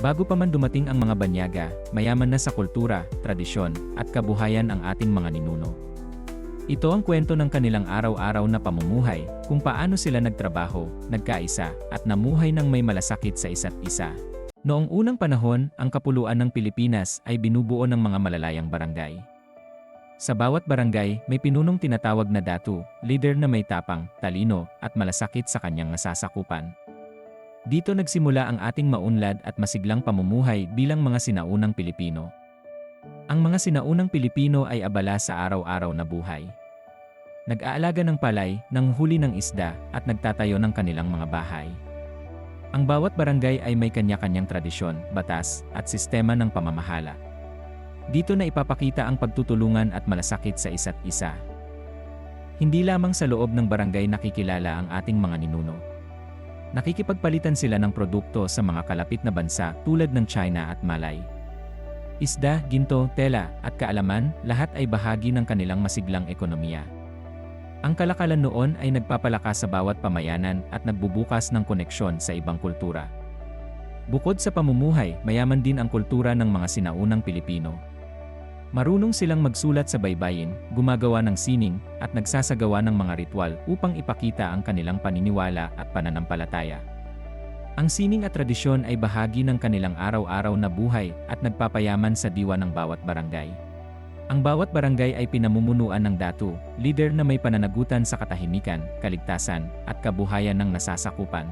Bago pa man dumating ang mga banyaga, mayaman na sa kultura, tradisyon, at kabuhayan ang ating mga ninuno. Ito ang kwento ng kanilang araw-araw na pamumuhay, kung paano sila nagtrabaho, nagkaisa, at namuhay ng may malasakit sa isa't isa. Noong unang panahon, ang kapuluan ng Pilipinas ay binubuo ng mga malalayang barangay. Sa bawat barangay, may pinunong tinatawag na datu, leader na may tapang, talino, at malasakit sa kanyang nasasakupan. Dito nagsimula ang ating maunlad at masiglang pamumuhay bilang mga sinaunang Pilipino. Ang mga sinaunang Pilipino ay abala sa araw-araw na buhay. Nag-aalaga ng palay, nanghuli ng isda, at nagtatayo ng kanilang mga bahay. Ang bawat barangay ay may kanya-kanyang tradisyon, batas, at sistema ng pamamahala. Dito na ipapakita ang pagtutulungan at malasakit sa isa't isa. Hindi lamang sa loob ng barangay nakikilala ang ating mga ninuno. Nakikipagpalitan sila ng produkto sa mga kalapit na bansa tulad ng China at Malay. Isda, ginto, tela, at kaalaman, lahat ay bahagi ng kanilang masiglang ekonomiya. Ang kalakalan noon ay nagpapalakas sa bawat pamayanan at nagbubukas ng koneksyon sa ibang kultura. Bukod sa pamumuhay, mayaman din ang kultura ng mga sinaunang Pilipino. Marunong silang magsulat sa baybayin, gumagawa ng sining, at nagsasagawa ng mga ritual upang ipakita ang kanilang paniniwala at pananampalataya. Ang sining at tradisyon ay bahagi ng kanilang araw-araw na buhay at nagpapayaman sa diwa ng bawat barangay. Ang bawat barangay ay pinamumunuan ng datu, leader na may pananagutan sa katahimikan, kaligtasan, at kabuhayan ng nasasakupan.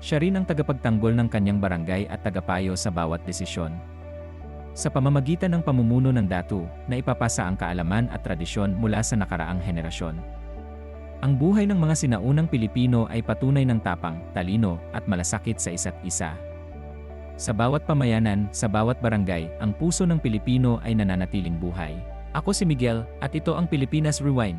Siya rin ang tagapagtanggol ng kanyang barangay at tagapayo sa bawat desisyon. Sa pamamagitan ng pamumuno ng datu, na ipapasa ang kaalaman at tradisyon mula sa nakaraang henerasyon. Ang buhay ng mga sinaunang Pilipino ay patunay ng tapang, talino, at malasakit sa isa't isa. Sa bawat pamayanan, sa bawat barangay, ang puso ng Pilipino ay nananatiling buhay. Ako si Miguel, at ito ang Pilipinas Rewind.